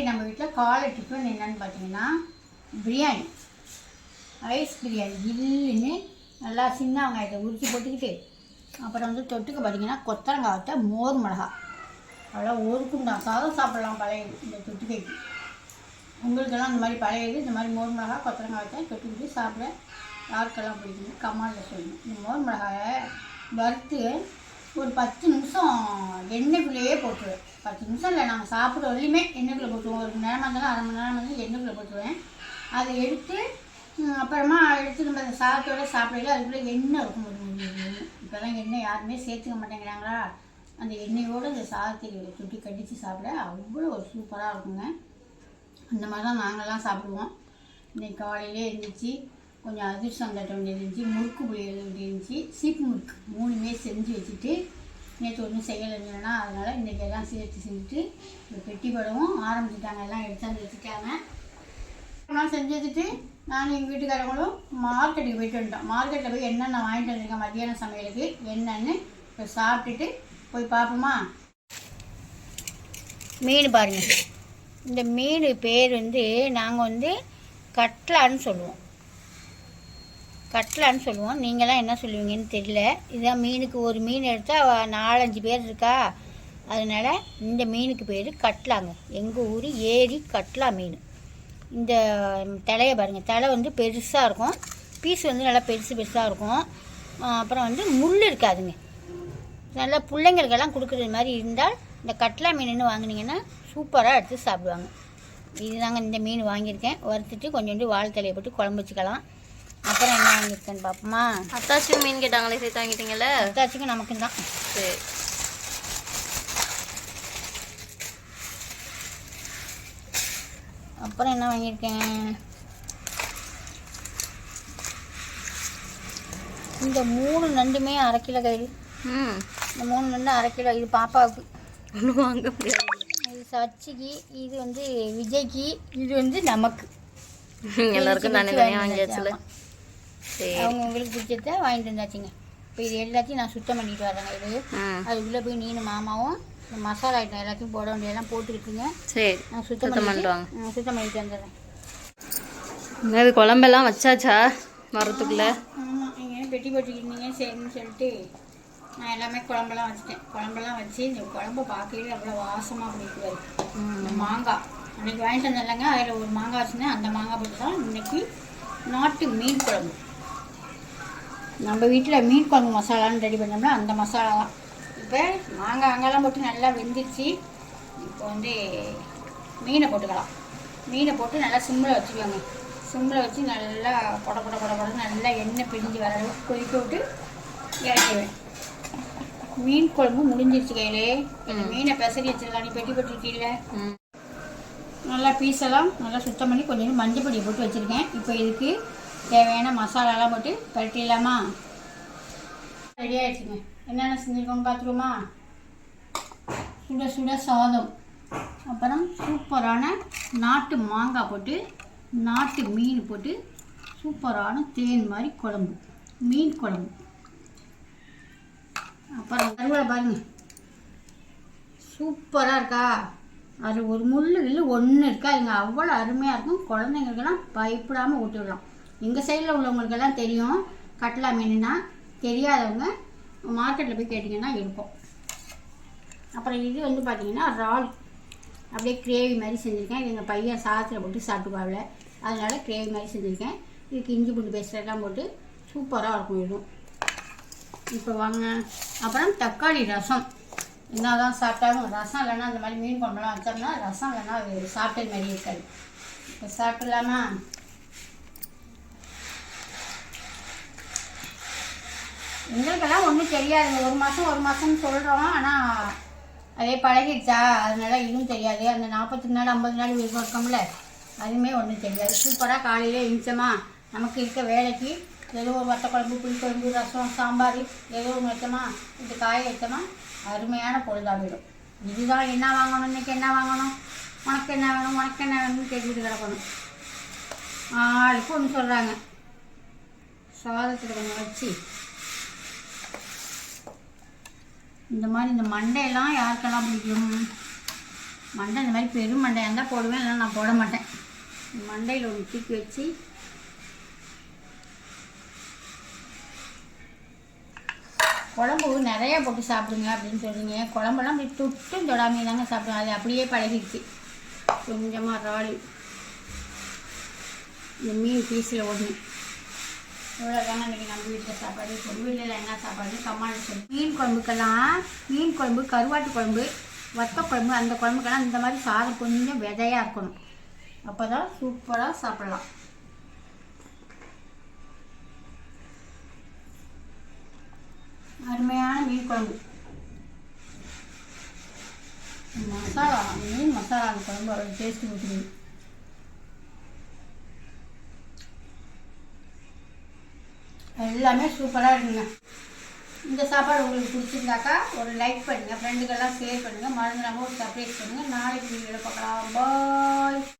இன்றைக்கி நம்ம வீட்டில் காலை டிஃபன் என்னன்னு பார்த்தீங்கன்னா பிரியாணி. ரைஸ் பிரியாணி. இல்லைன்னு நல்லா சின்ன வெங்காயத்தை உரிச்சு போட்டுக்கிட்டு அப்புறம் வந்து தொட்டுக்கு பார்த்தீங்கன்னா கொத்தரங்காயத்தை மோர் மிளகா. அவ்வளோ ஒரு குண்டா சாதம் சாப்பிடலாம் பழைய இந்த தொட்டுக்கைக்கு. உங்களுக்கெல்லாம் இந்த மாதிரி பழையது இந்த மாதிரி மோர் மிளகா கொத்தரங்காயத்தை தொட்டுக்கிட்டு சாப்பிட யாருக்கெல்லாம் பிடிக்கும் கமாலில் சொல்லணும் இந்த மோர் மிளகாயை வறுத்து ஒரு பத்து நிமிஷம் எண்ணெய்க்குள்ளேயே போட்டுருவேன். பத்து நிமிஷம் இல்லை நாங்கள் சாப்பிட்ற வரையுமே எண்ணெய்க்குள்ளே போட்டுருவோம். ஒரு மணி நேரமாக இருந்தாலும் அரை மணி நேரம் வந்து எண்ணெய்க்குள்ளே போட்டுருவேன். அதை எடுத்து அப்புறமா எடுத்து நம்ம அந்த சாதத்தோட சாப்பிடல அதுக்குள்ளே எண்ணெய் இருக்கும். ஒரு இப்போதான் எண்ணெய் யாருமே சேர்த்துக்க மாட்டேங்கிறாங்களா? அந்த எண்ணெயோடு அந்த சாதத்தை சுட்டி கடித்து சாப்பிட அவ்வளோ ஒரு சூப்பராக இருக்குங்க. அந்த மாதிரி தான் நாங்கள்லாம் சாப்பிடுவோம். இன்னைக்கு காலையிலே இருந்துச்சு கொஞ்சம் அதிர்ஷ்டம் தட்ட வேண்டியது இருந்துச்சு. முறுக்கு புளியல் எழுத வேண்டியது இருந்துச்சு. சீப்பு முறுக்கு மூணுமே செஞ்சு வச்சுட்டு நேற்று ஒன்றும் செய்யலை இல்லைன்னா அதனால் இன்றைக்கி எல்லாம் சேர்த்து செஞ்சுட்டு இந்த பெட்டி படவும் ஆரம்பிச்சிட்டாங்க. எல்லாம் எடுத்தாந்து வச்சுட்டாங்க. நான் செஞ்சுட்டு நான் எங்கள் வீட்டுக்காரங்களும் மார்க்கெட்டுக்கு போயிட்டு வந்துட்டோம். மார்க்கெட்டில் போய் என்னென்ன வாங்கிட்டு வந்திருக்கேன் மத்தியான சமையலுக்கு என்னென்னு இப்போ சாப்பிட்டுட்டு போய் பார்ப்போமா? மீன் பாருங்கள் இந்த மீன் பேர் வந்து நாங்கள் வந்து கட்லான்னு சொல்லுவோம். கட்லான்னு சொல்லுவோம். நீங்களாம் என்ன சொல்லுவீங்கன்னு தெரியல. இதுதான் மீனுக்கு ஒரு மீன் எடுத்தால் நாலஞ்சு பேர் இருக்கா? அதனால் இந்த மீனுக்கு பேர் கட்லாங்க. எங்கள் ஊர் ஏரி கட்லா மீன். இந்த தலையை பாருங்கள் தலை வந்து பெருசாக இருக்கும். பீஸ் வந்து நல்லா பெருசு பெருசாக இருக்கும். அப்புறம் வந்து முள் இருக்காதுங்க. நல்லா பிள்ளைங்களுக்கெல்லாம் கொடுக்குறது மாதிரி இருந்தால் இந்த கட்லா மீனுன்னு வாங்குனீங்கன்னா சூப்பராக எடுத்து சாப்பிடுவாங்க. இதுதாங்க இந்த மீன் வாங்கியிருக்கேன். வறுத்துட்டு கொஞ்சோண்டு வாழை போட்டு குழம்பு வச்சுக்கலாம். அப்புறம் என்ன வாங்கியிருக்கேன்னு பார்ப்போமா? அத்தாச்சும் மீன் கேட்டாங்களே சேர்த்து வாங்கிட்டீங்கல்ல? அத்தாச்சுக்கும் நமக்கு தான். சரி. அப்புறம் என்ன வாங்கியிருக்கேன்? இந்த மூணு நண்டுமே அரை கிலோ கயிறு ம். இந்த மூணு நண்டு அரை கிலோ இது பாப்பாவுக்கு. ஒன்றும் வாங்க முடியாது. இது சச்சிக்கு இது வந்து விஜய்க்கு இது வந்து நமக்கு. எல்லாருக்கும் தனி வாங்கிட்டு வாங்கியாச்சுல. சரி. அவங்க உங்களுக்கு பிடிச்சத வாங்கிட்டு வந்தாச்சுங்க. இப்போ இது எல்லாத்தையும் நான் சுத்தம் பண்ணிட்டு வரேங்க இது. அதுக்குள்ளே போய் நீனு மாமாவும் மசாலா ஐட்டம் எல்லாத்தையும் போட வேண்டியதெல்லாம் போட்டுக்கிட்டுங்க. சரி. நான் சுத்தம் பண்ணிட்டு சுத்தம் பண்ணிட்டு வந்துடுறேன். என்னது குழம்பெல்லாம் வச்சாச்சா? நீங்கள் பெட்டி போட்டுக்கிட்டீங்க? சரின்னு சொல்லிட்டு நான் எல்லாமே குழம்பெல்லாம் வச்சுட்டேன். குழம்பெல்லாம் வச்சு இந்த குழம்பு பார்க்கவே அவ்வளோ வாசமாக பிடிக்குவாரு மாங்காய் அன்றைக்கி வாங்கிட்டு வந்தேன்லங்க அதில் ஒரு மாங்காய் வச்சுருந்தேன். அந்த மாங்காய் போட்டு தான் இன்னைக்கு நாட்டு மீன் குழம்பு. நம்ம வீட்டில் மீன் குழம்பு மசாலான்னு ரெடி பண்ணோம்னா அந்த மசாலா தான். இப்போ மாங்காய் அங்கெல்லாம் போட்டு நல்லா வெந்துருச்சு. இப்போ வந்து மீனை போட்டுக்கலாம். மீனை போட்டு நல்லா சிம்மில் வச்சுக்கோங்க. சிம்மில் வச்சு நல்லா பொட பொட பொட பொட நல்லா எண்ணெய் பிரிஞ்சு வர அளவுக்கு கொதிக்க விட்டு இறக்கிடுவேன். மீன் குழம்பு முடிஞ்சிருச்சு கையிலே. இந்த மீனை பெசரி வச்சிருக்கா நீ பெட்டி போட்டுருக்கீல்ல? நல்லா பீஸெல்லாம் நல்லா சுத்தம் பண்ணி கொஞ்சம் மஞ்சள் பொடியை போட்டு வச்சுருக்கேன். இப்போ இதுக்கு தேவையான மசாலாலாம் போட்டு பரட்டிடலாமா? ரெடி ஆகிடுச்சுங்க என்னென்ன செஞ்சுருக்கோன்னு பார்த்துருமா சுட சுட சாதம். அப்புறம் சூப்பரான நாட்டு மாங்காய் போட்டு நாட்டு மீன் போட்டு சூப்பரான தேன் மாதிரி குழம்பு. மீன் குழம்பு. அப்புறம் கருவேலை பாருங்க. சூப்பராக இருக்கா? அது ஒரு முள் இல்லை ஒன்று இருக்கா? இங்கே அவ்வளோ அருமையாக இருக்கும். குழந்தைங்களுக்கெல்லாம் பயப்படாமல் விட்டுடலாம் எங்கள் சைடில் உள்ளவங்களுக்கெல்லாம் தெரியும். கட்லா மீனுனா தெரியாதவங்க மார்க்கெட்டில் போய் கேட்டிங்கன்னா இருக்கும் அப்புறம் இது வந்து பார்த்தீங்கன்னா இறால். அப்படியே கிரேவி மாதிரி செஞ்சுருக்கேன். இது எங்கள் பையன் சாதத்தில் போட்டு சாப்பிட்டுப்பாவில் அதனால கிரேவி மாதிரி செஞ்சுருக்கேன். இதுக்கு இஞ்சி பூண்டு பேஸ்ட் எல்லாம் போட்டு சூப்பராக இருக்கும் இதுவும். இப்போ வாங்க. அப்புறம் தக்காளி ரசம். என்னதான் சாப்பிட்டாலும் ரசம் இல்லைன்னா அந்த மாதிரி மீன் குழம்புலாம் வச்சோம்னா ரசம் இல்லைன்னா அது சாப்பிட்டது மாதிரி இருக்காது. இப்போ சாப்பிட்லாமா? எங்களுக்கெல்லாம் ஒன்றும் தெரியாதுங்க ஒரு மாதம் ஒரு மாதம்னு சொல்கிறோம் ஆனால் அதே பழகிடுச்சா? அதனால இதுவும் தெரியாது. அந்த நாற்பத்தி நாள் ஐம்பது நாள் வீடு இருக்கோம்ல அதுவுமே ஒன்றும் தெரியாது. சூப்பராக காலையில் எழுந்தோமா நமக்கு இருக்க வேலைக்கு ஏதோ ஒரு வத்த குழம்பு புளிக்குழம்பு ரசம் சாம்பார் ஏதோ ஒன்று வச்சோமா? இது காய வச்சோமா? அருமையான பொழுதாக போயிடும். இதுதான் என்ன வாங்கணும் இன்னைக்கு என்ன வாங்கணும் உனக்கு என்ன வேணும் உனக்கு என்ன வேணும்னு கேட்டுக்கிட்டு கிடக்கணும். ஆளுக்கு ஒன்று சொல்கிறாங்க சாதத்தில் கொஞ்சம் வச்சு இந்த மாதிரி இந்த மண்டையெல்லாம் யாருக்கெல்லாம் பிடிக்கும்? மண்டை இந்த மாதிரி பெரும் மண்டையாக இருந்தால் போடுவேன் இல்லைனா நான் போட மாட்டேன். மண்டையில் ஒன்று தூக்கி வச்சு குழம்பு நிறையா போட்டு சாப்பிடுங்க அப்படின்னு சொல்கிறீங்க குழம்பெல்லாம் இப்படி துட்டும் தொடாமே தாங்க சாப்பிடுவோம் அது அப்படியே பழகிடுச்சு. கொஞ்சமாக ராலி. இந்த மீன் பீஸில் ஒன்று இவ்வளோதாங்க இன்றைக்கி நம்ம வீட்டில் சாப்பாடு? உங்கள் வீட்டில் என்ன சாப்பாடு? கம்மாண்டு சொல்லி. மீன் குழம்புக்கெல்லாம் மீன் குழம்பு கருவாட்டு குழம்பு வத்த குழம்பு அந்த குழம்புக்கெல்லாம் இந்த மாதிரி சாதம் கொஞ்சம் விதையாக இருக்கணும். அப்போ தான் சூப்பராக சாப்பிடலாம். அருமையான மீன் குழம்பு. மசாலா மீன் மசாலா அந்த குழம்பு அவ்வளோ டேஸ்ட்டு கொடுக்குது. எல்லாமே சூப்பராக இருக்குங்க. இந்த சாப்பாடு உங்களுக்கு பிடிச்சிருந்தாக்கா ஒரு லைக் பண்ணுங்கள் ஃப்ரெண்டுக்கெல்லாம் ஷேர் பண்ணுங்கள் மறந்துடாமல் ஒரு சர்ப்ரைஸ் பண்ணுங்கள் நாளைக்கு வீடியோவில் பார்க்கலாம். பாய்